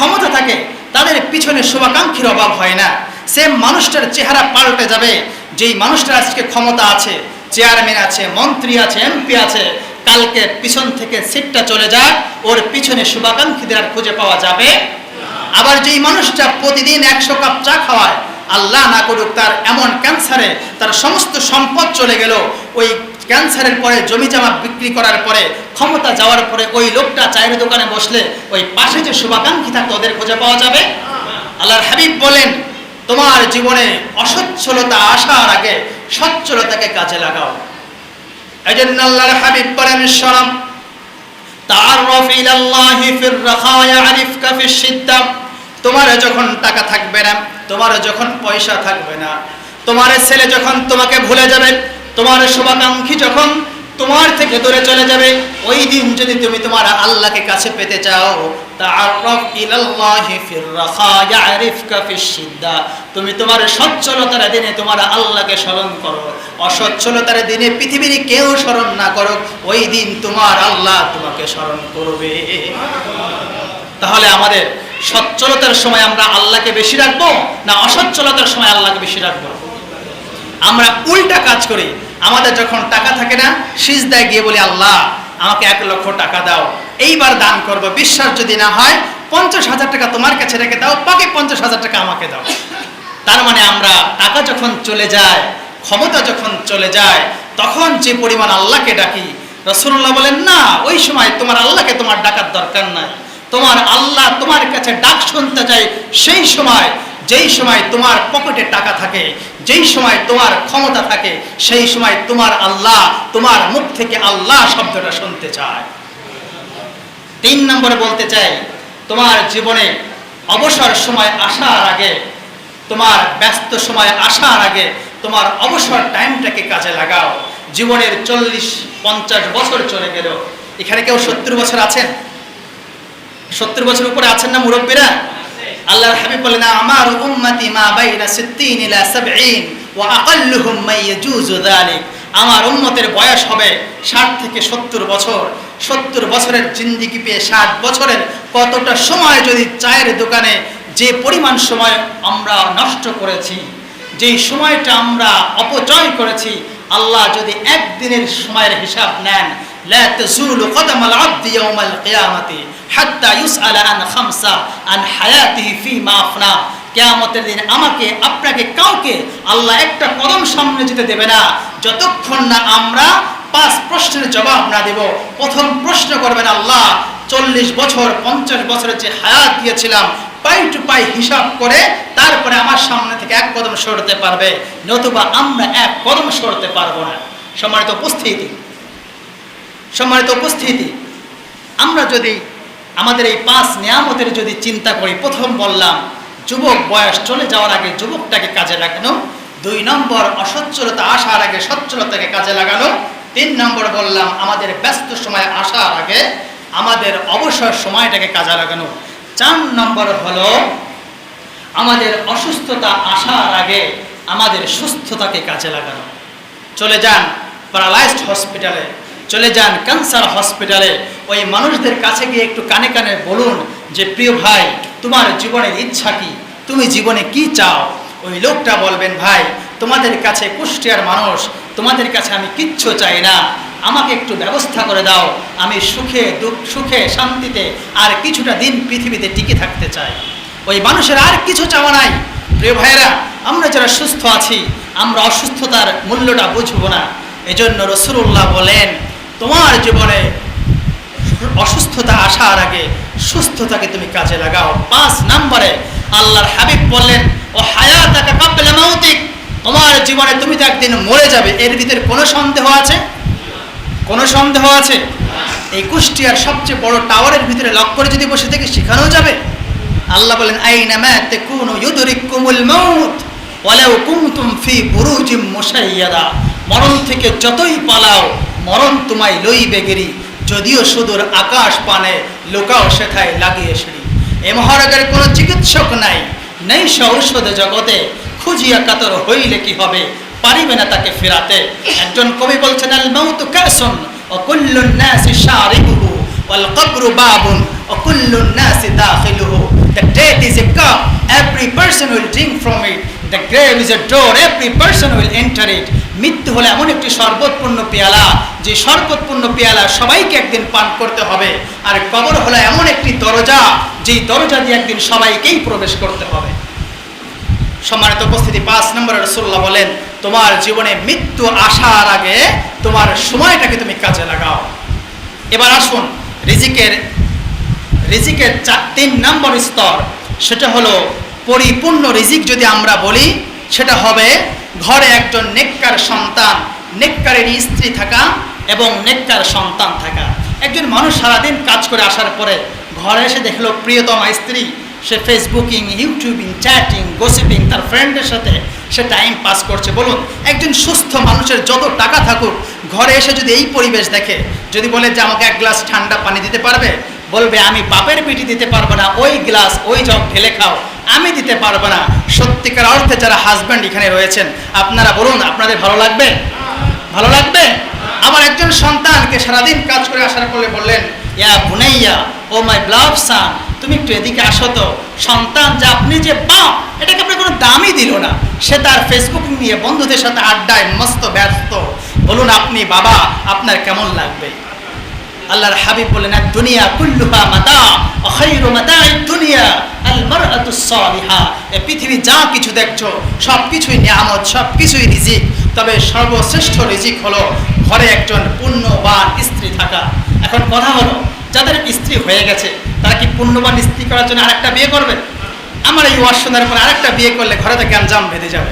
ক্ষমতা থাকে, তাদের পিছনে শুভাকাঙ্ক্ষীর অভাব হয় না। সে মানুষটার চেহারা পাল্টে যাবে। যেই মানুষটার আজকে ক্ষমতা আছে চেয়ারম্যান আছে, মন্ত্রী আছে এমপি আছে, কালকে পিছন থেকে সিটটা চলে যায় ওর পিছনে শুভাকাঙ্ক্ষীদের আর খুঁজে পাওয়া যাবে আবার যেই মানুষটা প্রতিদিন একশো কাপ চা খাওয়ায়, আল্লাহ না করুক, তার এমন ক্যান্সারে তার সমস্ত সম্পদ চলে গেল, ওই ক্যান্সারের পরে, জমি জামা বিক্রি করার পরে, ক্ষমতা যাওয়ার পরে ওই লোকটা চায়ের দোকানে বসলে ওই পাশে যে শুভাকাঙ্ক্ষী থাকতো ওদের খুঁজে পাওয়া যাবে? আল্লাহর হাবিব বলেন, তোমার জীবনে অসচ্ছলতা আসার আগে সচ্ছলতাকে কাজে লাগাও। এই জন্য আল্লাহর হাবিব বলেন সরম তাআররাফ ইলাল্লাহি ফির রাখা ইয়ারিফকা ফিশ শিদ্দা তোমার যখন টাকা থাকবে না, তোমার যখন পয়সা থাকবে না, তোমার ছেলে যখন তোমাকে ভুলে যাবে তোমার শুভাকাঙ্ক্ষী যখন তোমার থেকে দূরে চলে যাবে, ওই দিন যদি তুমি তোমার আল্লাহকে কাছে পেতে চাও তুমি তোমার সচ্ছলতার দিনে তোমার আল্লাহকে স্মরণ করো। অসচ্ছলতার দিনে পৃথিবীর কেউ স্মরণ না করো ওই দিন তোমার আল্লাহ তোমাকে স্মরণ করবে। তাহলে আমাদের সচ্ছলতার সময় আমরা আল্লাহকে বেশি রাখব না অসচ্ছলতার সময় আল্লাহকে বেশি রাখব? আমরা উল্টা কাজ করি। আমাদের যখন টাকা থাকে না, সিজদায় গিয়ে বলি, আল্লাহ, আমাকে এক লক্ষ টাকা দাও। এইবার দান করব। বিশ্বাস যদি না হয়, পঞ্চাশ হাজার টাকা তোমার কাছে রেখে দাও, বাকি পঞ্চাশ হাজার টাকা আমাকে দাও। তার মানে আমরা টাকা যখন চলে যায়, ক্ষমতা যখন চলে যায়, তখন যে পরিমাণ আল্লাহকে ডাকি রসুল্লাহ বলেন, না, ওই সময় তোমার আল্লাহকে তোমার ডাকার দরকার নাই। তোমার আল্লাহ তোমার কাছে ডাক শুনতে চাই সেই সময় যেই সময় তোমার পকেটে টাকা থাকে, যেই সময় তোমার ক্ষমতা থাকে, সেই সময় তোমার আল্লাহ, তোমার মুখ থেকে আল্লাহ শব্দটা শুনতে চায়। তিন নম্বরে বলতে চাই, তোমার জীবনে অবসর সময় আসার আগে, তোমার ব্যস্ত সময় আসার আগে, তোমার অবসর টাইমটাকে কাজে লাগাও। জীবনের চল্লিশ, পঞ্চাশ বছর চলে গেল। এখানে কেউ সত্তর বছর আছেন? সত্তর বছর উপরে আছেন না মুরব্বীরা? আল্লাহর হাবিব বলেন, আমার উম্মতি মা বাইনা সিত্তিন ইলা সাবঈন ওয়া আকাল্লুহুম মাইয়াজুজু যালিক। আমার উম্মতের বয়স হবে ষাট থেকে সত্তর বছর। সত্তর বছরের জিন্দিগি পেয়ে ষাট বছরের কতটা সময় যদি চায়ের দোকানে যে পরিমাণ সময় আমরা নষ্ট করেছি, যেই সময়টা আমরা অপচয় করেছি, আল্লাহ যদি একদিনের সময়ের হিসাব নেন لا تزول قدم العبد يوم القيامة حتى يسأل عن خمسة عن حياته فيما أفنى কেয়ামতের দিন আমাকে আপনাকে কাউকে আল্লাহ একটা কদম সামনে যেতে দেবে না যতক্ষণ না আমরা পাঁচ প্রশ্নের জবাব না দেব প্রথম প্রশ্ন করবেন আল্লাহ চল্লিশ বছর পঞ্চাশ বছরের যে হায়াত দিয়েছিলাম পাই টু পাই হিসাব করে তারপরে আমার সামনে থেকে এক কদম সরতে পারবে নতুবা আমরা এক কদম সরতে পারবো না সম্মানিত উপস্থিতি সম্মানিত উপস্থিতি, আমরা যদি আমাদের এই পাঁচ নিয়ামতের যদি চিন্তা করি, প্রথম বললাম, যুবক বয়স চলে যাওয়ার আগে যুবকটাকে কাজে লাগানো, দুই নম্বর অসচ্ছলতা আসার আগে সচ্ছলতাকে কাজে লাগানো, তিন নম্বর বললাম, আমাদের ব্যস্ত সময় আসার আগে আমাদের অবসর সময়টাকে কাজে লাগানো, চার নম্বর হলো, আমাদের অসুস্থতা আসার আগে আমাদের সুস্থতাকে কাজে লাগানো। চলে যান প্যারালাইজড হসপিটালে চলে যান ক্যান্সার হসপিটালে। ওই মানুষদের কাছে গিয়ে একটু কানে কানে বলুন যে, প্রিয় ভাই, তোমার জীবনের ইচ্ছা কি? তুমি জীবনে কি চাও? ওই লোকটা বলবেন, ভাই, তোমাদের কাছে কুষ্টিয়ার মানুষ, তোমাদের কাছে আমি কিচ্ছু চাই না। আমাকে একটু ব্যবস্থা করে দাও। আমি সুখে, দুঃখ, সুখে, শান্তিতে আর কিছুটা দিন পৃথিবীতে টিকে থাকতে চাই। ওই মানুষের আর কিছু চাওয়া নাই। প্রিয় ভাইয়েরা, আমরা যারা সুস্থ আছি, আমরা অসুস্থতার মূল্যটা বুঝব না। এজন্য রসুল্লাহ বলেন তোমার জীবনে অসুস্থতা আসার আগে সুস্থতাকে তুমি কাজে লাগাও। পাঁচ নম্বরে আল্লাহর হাবিব বললেন, ও হায়াতাকা কাবলা মাউতিক, তোমার জীবনে তুমি তো একদিন মরে যাবে। এর ভিতরে কোনো সন্দেহ আছে? কোনো সন্দেহ আছে? এই কুষ্টিয়ার সবচেয়ে বড় টাওয়ারের ভিতরে লক করে যদি বসে থেকে শেখানো যাবে? আল্লাহ বলেন, আইনা মা তাকুনু ইউদরিকুমুল মাউত, ওয়ালাউ কুনতুম ফি বুরুজিম মুশাইয়াদা। মরণ থেকে যতই পালাও মরণ তোমায় লইবে গেরি। যদিও সুদূর আকাশ পানে লোকাও সেথায় লাগিয়ে সিঁড়ি। এ মহারাজের কোনো চিকিৎসক নাই। নেই সে ঔষধ জগতে। খুঁজিয়া কাতর হইলে কি হবে? পারিবে না তাকে ফেরাতে। একজন কবি বলছেন আল মাউতু কাসুন ও কুল্লুন নাসি শারিবুহু ওয়াল কবরু বাবুন ও কুল্লুন নাসি দাখিলুহু। Person will drink from it. The grave is a door, every person will enter it. মৃত্যু হলো এমন একটি শরবতপূর্ণ পেয়ালা, যে শরবতপূর্ণ পেয়ালা সবাইকে একদিন পান করতে হবে। আর কবর হলো এমন একটি দরজা, যেই দরজা দিয়ে একদিন সবাইকেই প্রবেশ করতে হবে। সম্মানিত উপস্থিতি, পাঁচ নম্বর রসুল্লাহ বলেন, তোমার জীবনে মৃত্যু আসার আগে তোমার সময়টাকে তুমি কাজে লাগাও। এবার আসুন, রিজিকের রিজিকের চার তিন নম্বর স্তর, সেটা হলো পরিপূর্ণ রিজিক যদি আমরা বলি সেটা হবে ঘরে একজন নেককার সন্তান, নেককারের স্ত্রী থাকা এবং নেককার সন্তান থাকা। একজন মানুষ সারাদিন কাজ করে আসার পরে ঘরে এসে দেখল প্রিয়তমা স্ত্রী। সে ফেসবুকিং ইউটিউবিং চ্যাটিং গসিপিং তার ফ্রেন্ডের সাথে সে টাইম পাস করছে। বলুন, একজন সুস্থ মানুষের যত টাকা থাকুক, ঘরে এসে যদি এই পরিবেশ দেখে, যদি বলে যে আমাকে এক গ্লাস ঠান্ডা পানি দিতে পারবে? বলবে, আমি বাপের পিঠি দিতে পারব না। ওই গ্লাস, ওই জগ ঢেলে খাও। আমি দিতে পারব না। সত্যিকার অর্থে যারা হাজব্যান্ড এখানে রয়েছেন, আপনারা বলুন, আপনাদের ভালো লাগবে? ভালো লাগবে? আমার একজন সন্তানকে সারাদিন কাজ করে আসার পরে বললেন, ইয়া বুনাইয়া, ও মাই ব্লাভ সান তুমি একটু এদিকে আসো তো। সন্তান যে আপনি যে বাপ, এটাকে আপনি কোনো দামই দিল না। সে তার ফেসবুক নিয়ে বন্ধুদের সাথে আড্ডায় মস্ত ব্যস্ত। বলুন, আপনি বাবা, আপনার কেমন লাগবে? আল্লাহর হাবিব বলেন দুনিয়া কুল্লুহা মাতা অখাইরু মাতাই দুনিয়া। সালিহা। এই পৃথিবী যা কিছু দেখছ সব কিছুই নিয়ামত সব কিছুই রিজিক। তবে সর্বশ্রেষ্ঠ রিজিক হলো ঘরে একজন পুণ্যবান স্ত্রী থাকা। এখন কথা হলো, যাদের স্ত্রী হয়ে গেছে, তারা কি পুণ্যবান স্ত্রী করার জন্য আরেকটা বিয়ে করবে? আমার এই ওয়াজ শোনার পর আরেকটা বিয়ে করলে ঘরে তো গ্যাঞ্জাম বেঁধে যাবে।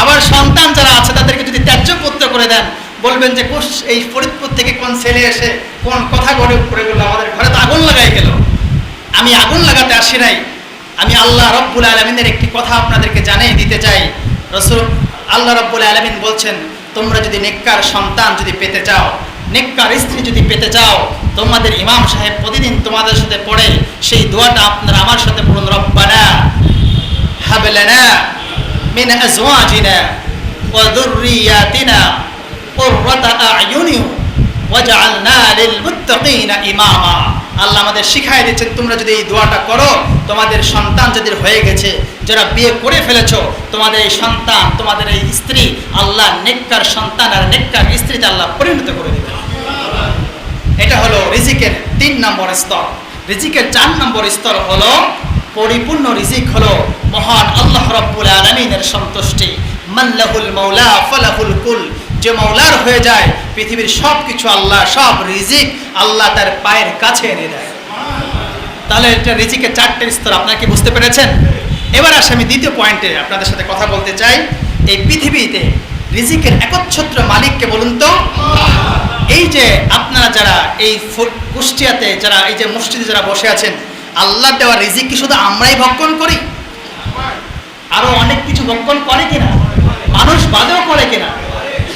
আবার সন্তান যারা আছে, তাদেরকে যদি ত্যায্য পুত্র করে দেন, বলবেন যে, কোষ, এই ফরিদপুর থেকে কোন ছেলে এসে কোন কথা গড়ে করে গেলো আমাদের ঘরে তো আগুন লাগাই গেল। আমি আগুন লাগাতে আসি নাই আমি আল্লাহ রব্বুল আলমিনের একটি কথা আপনাদেরকে জানিয়ে দিতে চাই রসুল আল্লাহ রব্বুল আলমিন বলছেন তোমরা যদি নেককার সন্তান যদি পেতে চাও নেককার স্ত্রী যদি পেতে চাও তোমাদের ইমাম সাহেব প্রতিদিন তোমাদের সাথে পড়ে সেই দোয়াটা আপনারা আমার সাথে পড়ুন রব্বানা হাবলানা মিন আজওয়াজিনা ওয়া যুররিয়াতিনা قرة أعين وجعلنا للمتقين إماما আল্লাহ আমাদের শিখাই দিচ্ছেন, তোমরা যদি এই দোয়াটা করো, তোমাদের সন্তান যাদের হয়ে গেছে, যারা বিয়ে করে ফেলেছ, তোমাদের এই সন্তান, তোমাদের এই স্ত্রী, আল্লাহ নেককার সন্তান আর নেককার স্ত্রীতে আল্লাহ পরিণত করে দেবে। এটা হলো রিজিকের তিন নম্বর স্তর। রিজিকের চার নম্বর স্তর হলো, পরিপূর্ণ রিজিক হলো মহান আল্লাহ রব্বুল আলমিনের সন্তুষ্টি। মাল্লাহুল মৌলা ফলাহুল কুল। যে মৌলার হয়ে যায়, পৃথিবীর সব কিছু আল্লাহ, সব রিজিক আল্লাহ তার পায়ের কাছে এনে দেয়। তাহলে এটা রিজিকের চারটে স্তর, আপনারা কি বুঝতে পেরেছেন? এবার আসে আমি দ্বিতীয় পয়েন্টে, আপনাদের সাথে কথা বলতে চাই। এই পৃথিবীতে রিজিকের একচ্ছত্র মালিককে বলুন তো। এই যে আপনারা যারা এই কুষ্টিয়াতে, যারা এই যে মসজিদে যারা বসে আছেন আল্লাহ দেওয়া রিজিক কি শুধু আমরাই ভক্ষণ করি? আরও অনেক কিছু ভক্ষণ করে কিনা? মানুষ বাদেও করে কিনা?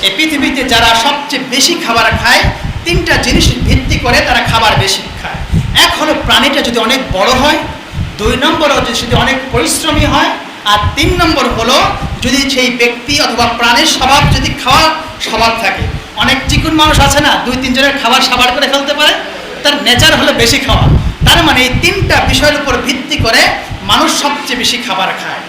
এই পৃথিবীতে যারা সবচেয়ে বেশি খাবার খায়, তিনটা জিনিস ভিত্তি করে তারা খাবার বেশি খায়। এক হলো প্রাণীটা যদি অনেক বড় হয়, দুই নম্বর যদি অনেক পরিশ্রমী হয়, আর তিন নম্বর হলো যদি সেই ব্যক্তি অথবা প্রাণীর স্বভাব যদি খাওয়ার স্বভাব থাকে। অনেক চিকুন মানুষ আছে না, দুই তিনজনের খাবার সাবার করে ফেলতে পারে, তার নেচার হলো বেশি খাওয়া। তার মানে এই তিনটা বিষয়ের উপর ভিত্তি করে মানুষ সবচেয়ে বেশি খাবার খায়।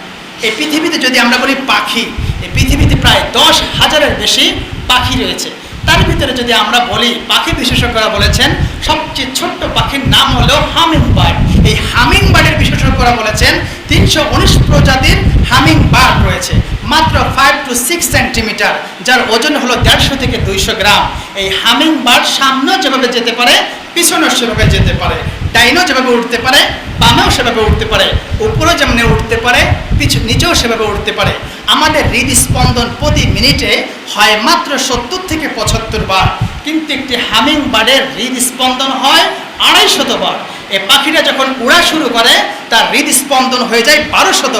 এই পৃথিবীতে যদি আমরা বলি পাখি, এই পৃথিবীতে প্রায় দশ হাজারের বেশি পাখি রয়েছে। তার ভিতরে যদি আমরা বলি, পাখি বিশেষজ্ঞরা বলেছেন, সবচেয়ে ছোট্ট পাখির নাম হলো হামিং বার্ড এই হামিং বার্ডের বিশেষজ্ঞরা বলেছেন, তিনশো উনিশ প্রজাতির হামিং বার্ড রয়েছে, মাত্র ফাইভ টু সিক্স সেন্টিমিটার যার ওজন হলো দেড়শো থেকে দুইশো গ্রাম। এই হামিং বার্ড সামনেও যেভাবে যেতে পারে, পিছনেও সেভাবে যেতে পারে। ডাইনও যেভাবে উঠতে পারে, বামেও সেভাবে উঠতে পারে, উপরেও যেমন উঠতে পারে, পিছু নিচেও সেভাবে উঠতে পারে। আমাদের হৃদস্পন্দন প্রতি মিনিটে হয় মাত্র সত্তর থেকে পঁচাত্তর বার। কিন্তু একটি হামিং বার্ডের হৃদস্পন্দন হয় আড়াইশত বার। এই পাখিটা যখন উড়া শুরু করে, তার হৃদস্পন্দন হয়ে যায়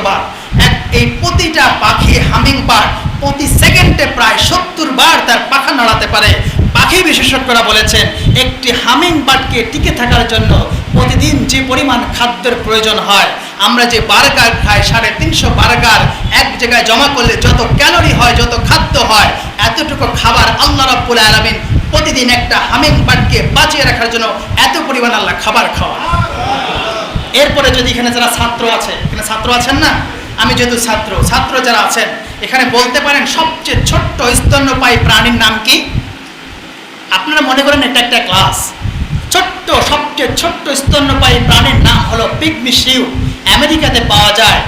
বার এক এই প্রতিটা পাখি হামিং বার্ড প্রতি সেকেন্ডে প্রায় সত্তর বার তার পাখা নাড়াতে পারে। পাখি বিশেষজ্ঞরা বলেছেন, একটি হামিং বার্ডকে টিকে থাকার জন্য প্রতিদিন যে পরিমাণ খাদ্যের প্রয়োজন হয়, আমরা যে বার্গার খাই, সাড়ে তিনশো বার্গার এক জায়গায় জমা করলে যত ক্যালোরি হয়, যত খাদ্য হয়, এতটুকু খাবার আল্লাহ রাব্বুল আলামিন প্রতিদিন একটা হামিং বার্ডকে বাঁচিয়ে রাখার জন্য এত পরিমাণ আল্লাহ খাবার খাওয়া এরপরে যদি এখানে যারা ছাত্র আছে, এখানে ছাত্র আছেন না? আমি যেহেতু ছাত্র ছাত্র যারা আছেন, এখানে বলতে পারেন সবচেয়ে ছোট্ট স্তন্যপায়ী প্রাণীর নাম কি? আপনারা মনে করেন এটা একটা ক্লাস। ছোট্ট, সবচেয়ে ছোট্ট স্তন্যপায়ী প্রাণীর নাম হলো পিগমি শিউ আমেরিকাতে পাওয়া যায়।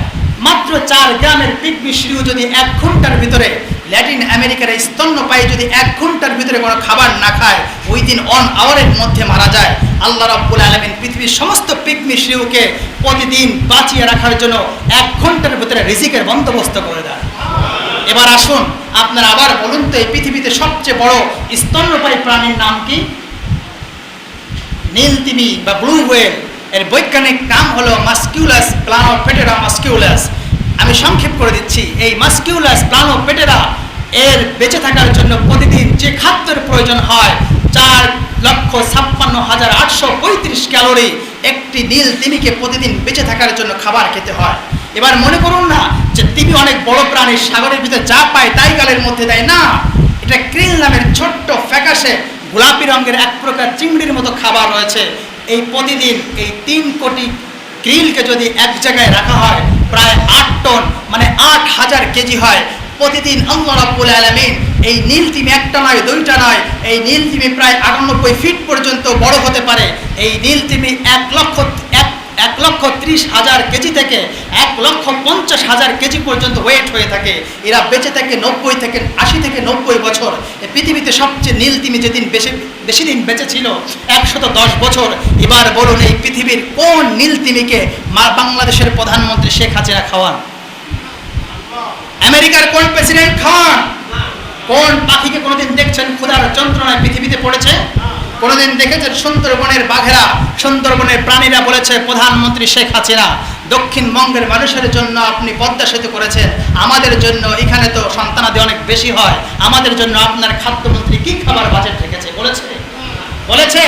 মাত্র চার গ্রামের পিগমি শিউ যদি এক ঘণ্টার ভিতরে, ল্যাটিন আমেরিকার স্তন্যপায়ী যদি এক ঘণ্টার ভিতরে কোনো খাবার না খায়, ওই দিন অন আওয়ারের মধ্যে মারা যায়। আল্লাহ রাব্বুল আলমিন পৃথিবীর সমস্ত পিগমি শিউকে প্রতিদিন বাঁচিয়ে রাখার জন্য এক ঘণ্টার ভিতরে রিজিকের বন্দোবস্ত করে দেয়। এবার আসুন, আপনারা আবার বলুন তো এই পৃথিবীতে সবচেয়ে বড় স্তন্যপায়ী প্রাণীর নাম কি? নীল তিমি বা ব্লু হোয়েল এর বৈজ্ঞানিক নাম হলো মাস্কিউলাস প্লানো পেটেরা মাস্কিউলাস আমি সংক্ষেপ করে দিচ্ছি, এই মাস্কিউলাস প্লানো পেটেরা এর বেঁচে থাকার জন্য প্রতিদিন যে খাদ্যের প্রয়োজন হয়, চার লক্ষ ছাপ্পান্ন হাজার আটশো পঁয়ত্রিশ ক্যালোরি একটি নীল তিমিকে প্রতিদিন বেঁচে থাকার জন্য খাবার খেতে হয়। এবার মনে করুন না যে তিমি অনেক বড় প্রাণী, সাগরের ভিতরে যা পায় তাই গালের মধ্যে দেয়। না, এটা ক্রিল নামের ছোট্ট ফ্যাকাশে গোলাপি রঙের এক প্রকার চিংড়ির মতো খাবার রয়েছে। এই প্রতিদিন এই তিন কোটি গ্রিলকে যদি এক জায়গায় রাখা হয়, প্রায় আট টন মানে আট হাজার কেজি হয়। প্রতিদিন আল্লাহ রাব্বুল আলামিন এই নীল তিমি একটা নয়, দুইটা নয়, এই নীল তিমি প্রায় আটানব্বই ফিট পর্যন্ত বড় হতে পারে। এই নীল তিমি এক লক্ষ এক লক্ষ ত্রিশ হাজার কেজি থেকে এক লক্ষ পঞ্চাশ হাজার কেজি পর্যন্ত ওয়েট হয়ে থাকে। এরা বেঁচে থাকে নব্বই থেকে আশি থেকে নব্বই বছর। পৃথিবীতে সবচেয়ে নীল তিমি যেদিন বেশি বেশি দিন বেঁচে ছিল, একশত দশ বছর। এবার বলুন এই পৃথিবীর কোন নীল তিমিকে মা, বাংলাদেশের প্রধানমন্ত্রী শেখ হাসিনা খাওয়ান? আমেরিকার কোন প্রেসিডেন্ট খান কোন পাখিকে কোনোদিন দেখছেন? ক্ষুধার যন্ত্রণায় পৃথিবীতে পড়েছে? কোনোদিন দেখেছেন সুন্দরবনের বাঘেরা? সুন্দরবনের প্রাণীরা বলেছে, প্রধানমন্ত্রী শেখ হাসিনা, দক্ষিণবঙ্গের মানুষের জন্য আপনি পদ্মা সেতু করেছেন। আমাদের জন্য এখানে তো সন্তানাদি অনেক বেশি হয়। আমাদের জন্য আপনার খাদ্যমন্ত্রী কি খাবার বাজেট রেখেছে? বলেছে? বলেছে?